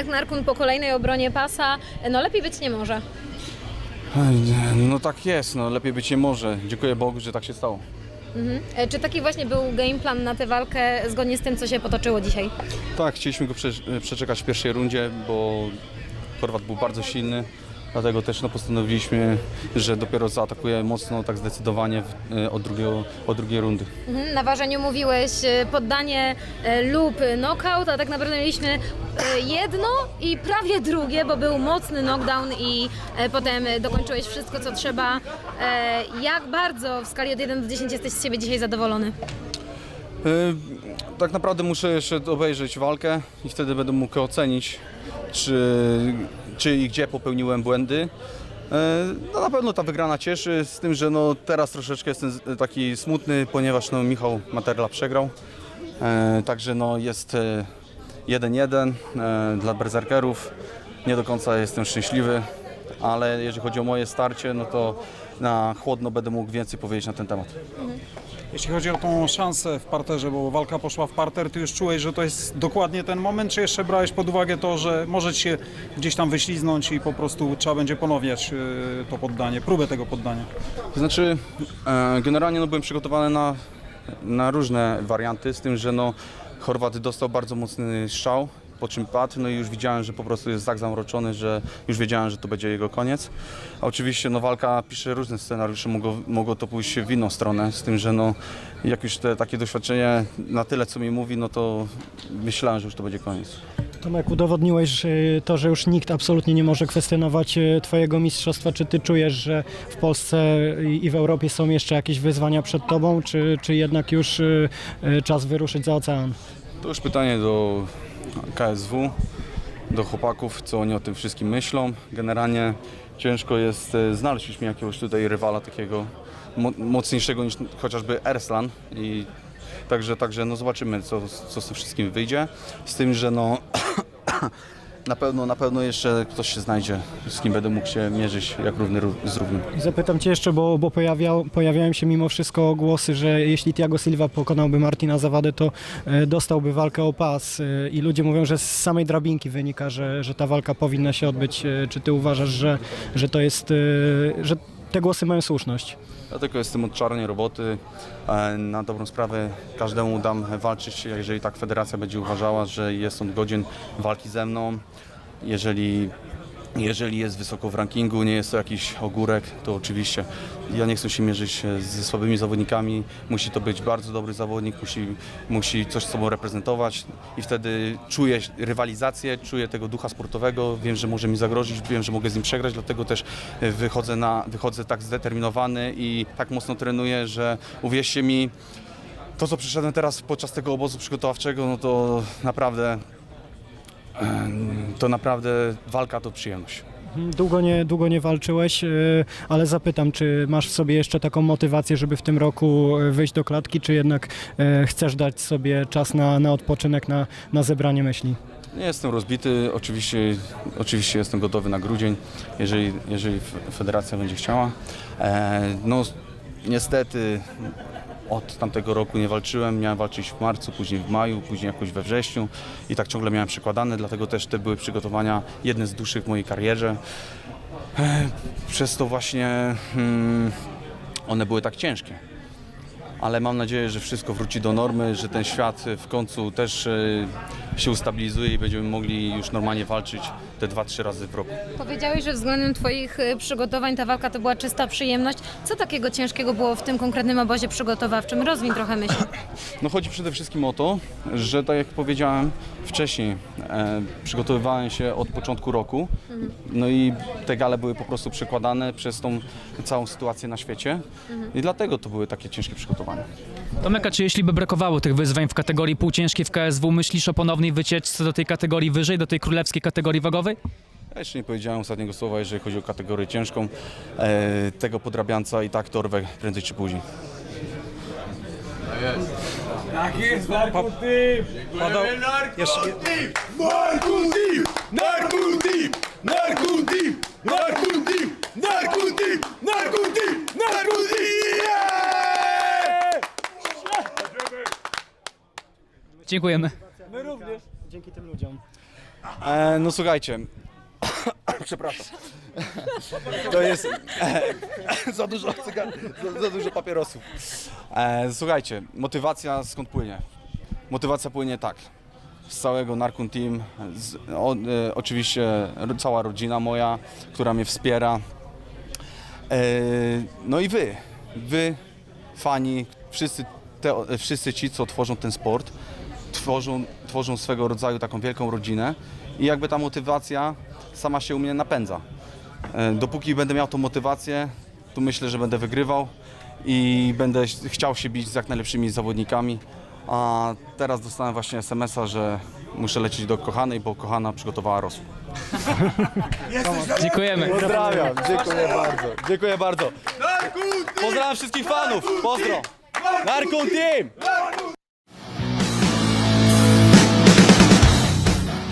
Tomek Narkun po kolejnej obronie pasa. No lepiej być nie może. No tak jest, no lepiej być nie może. Dziękuję Bogu, że tak się stało. E, Czy taki właśnie był game plan na tę walkę zgodnie z tym, co się potoczyło dzisiaj? Tak, chcieliśmy go prze, przeczekać w pierwszej rundzie, bo Chorwat był bardzo silny. Dlatego też no, postanowiliśmy, że dopiero zaatakuje mocno, tak zdecydowanie w, e, od, drugiego, od drugiej rundy. Mhm, Na ważeniu mówiłeś e, poddanie e, lub knockout, a tak naprawdę mieliśmy e, jedno i prawie drugie, bo był mocny knockdown i e, potem e, dokończyłeś wszystko, co trzeba. E, Jak bardzo w skali od 1 do 10 jesteś z siebie dzisiaj zadowolony? E, Tak naprawdę muszę jeszcze obejrzeć walkę i wtedy będę mógł ocenić, czy, czy i gdzie popełniłem błędy. E, No na pewno ta wygrana cieszy, z tym, że no teraz troszeczkę jestem z- taki smutny, ponieważ no Michał Materla przegrał. E, Także no jest e, 1-1 e, dla berserkerów. Nie do końca jestem szczęśliwy, ale jeżeli chodzi o moje starcie, no to na chłodno będę mógł więcej powiedzieć na ten temat. Jeśli chodzi o tą szansę w parterze, bo walka poszła w parter, ty już czułeś, że to jest dokładnie ten moment, czy jeszcze brałeś pod uwagę to, że może ci się gdzieś tam wyśliznąć i po prostu trzeba będzie ponawiać y, to poddanie, próbę tego poddania? To znaczy, e, generalnie no, byłem przygotowany na, na różne warianty, z tym, że no, Chorwat dostał bardzo mocny strzał, po czym padł, no i już widziałem, że po prostu jest tak zamroczony, że już wiedziałem, że to będzie jego koniec. A oczywiście no, walka pisze różne scenariusze, mogło, mogło to pójść w inną stronę, z tym, że no, jak już te takie doświadczenie na tyle, co mi mówi, no to myślałem, że już to będzie koniec. Tomek, udowodniłeś y, to, że już nikt absolutnie nie może kwestionować y, Twojego mistrzostwa. Czy Ty czujesz, że w Polsce i w Europie są jeszcze jakieś wyzwania przed Tobą, czy, czy jednak już y, czas wyruszyć za ocean? To już pytanie do KSW, do chłopaków, co oni o tym wszystkim myślą. Generalnie ciężko jest e, znaleźć już mi jakiegoś tutaj rywala takiego mo- mocniejszego niż chociażby Erslan i także, także no zobaczymy co, co z tym wszystkim wyjdzie. Z tym, że no na pewno, na pewno jeszcze ktoś się znajdzie, z kim będę mógł się mierzyć jak równy ró- z równym. Zapytam Cię jeszcze, bo, bo pojawiał, pojawiają się mimo wszystko głosy, że jeśli Thiago Silva pokonałby Martina Zawadę, to e, dostałby walkę o pas. E, I ludzie mówią, że z samej drabinki wynika, że, że ta walka powinna się odbyć. E, Czy Ty uważasz, że, że to jest, e, że te głosy mają słuszność? Ja tylko jestem od czarnej roboty. E, Na dobrą sprawę każdemu dam walczyć, jeżeli tak federacja będzie uważała, że jest on godzien walki ze mną. Jeżeli, jeżeli jest wysoko w rankingu, nie jest to jakiś ogórek, to oczywiście ja nie chcę się mierzyć ze słabymi zawodnikami. Musi to być bardzo dobry zawodnik, musi, musi coś sobą reprezentować i wtedy czuję rywalizację, czuję tego ducha sportowego, wiem, że może mi zagrozić, wiem, że mogę z nim przegrać, dlatego też e, wychodzę, na, wychodzę tak zdeterminowany i tak mocno trenuję, że uwierzcie mi, to co przyszedłem teraz podczas tego obozu przygotowawczego, no to naprawdę to naprawdę walka to przyjemność. Długo nie, długo nie walczyłeś, e, ale zapytam, czy masz w sobie jeszcze taką motywację, żeby w tym roku e, wyjść do klatki, czy jednak e, chcesz dać sobie czas na, na odpoczynek, na, na zebranie myśli? Nie jestem rozbity, oczywiście, oczywiście jestem gotowy na grudzień, jeżeli, jeżeli federacja będzie chciała. No niestety od tamtego roku nie walczyłem, miałem walczyć w marcu, później w maju, później jakoś we wrześniu i tak ciągle miałem przykładane, dlatego też te były przygotowania jedne z dłuższych w mojej karierze. E, przez to właśnie hmm, one były tak ciężkie ale mam nadzieję, że wszystko wróci do normy, że ten świat w końcu też e, się ustabilizuje i będziemy mogli już normalnie walczyć te dwa, trzy razy w roku. Powiedziałeś, że względem Twoich e, przygotowań ta walka to była czysta przyjemność. Co takiego ciężkiego było w tym konkretnym obozie przygotowawczym? Rozwiń trochę myśl. No chodzi przede wszystkim o to, że tak jak powiedziałem wcześniej, e, przygotowywałem się od początku roku, no i te gale były po prostu przekładane przez tą całą sytuację na świecie i dlatego to były takie ciężkie przygotowania. Tomek, a czy jeśli by brakowało tych wyzwań w kategorii półciężkiej w KSW, myślisz o ponownej wycieczce do tej kategorii wyżej, do tej królewskiej kategorii wagowej? Ja jeszcze nie powiedziałem ostatniego słowa, jeżeli chodzi o kategorię ciężką. E, tego podrabianca i tak dorwę prędzej czy później. Padał, jeszcze, Narkotyp! Narkotyp! Narkotyp! Narkotyp! Narkotyp! Dziękujemy. Dzięki tym ludziom. E, no słuchajcie, przepraszam. To jest e, za dużo cygar, za, za dużo papierosów. E, słuchajcie, motywacja skąd płynie? Motywacja płynie tak. Z całego Narkun Team, z, o, e, oczywiście cała rodzina moja, która mnie wspiera. E, no i wy, wy, fani, wszyscy, te, wszyscy ci, co tworzą ten sport, tworzą, tworzą swego rodzaju taką wielką rodzinę i jakby ta motywacja sama się u mnie napędza. E, Dopóki będę miał tą motywację, to myślę, że będę wygrywał i będę ch- chciał się bić z jak najlepszymi zawodnikami. A teraz dostałem właśnie SMS-a, że muszę lecieć do kochanej, bo kochana przygotowała rosół. Dziękujemy. Pozdrawiam, dziękuję bardzo, dziękuję bardzo. Pozdrawiam wszystkich fanów, pozdro! Narkun Team!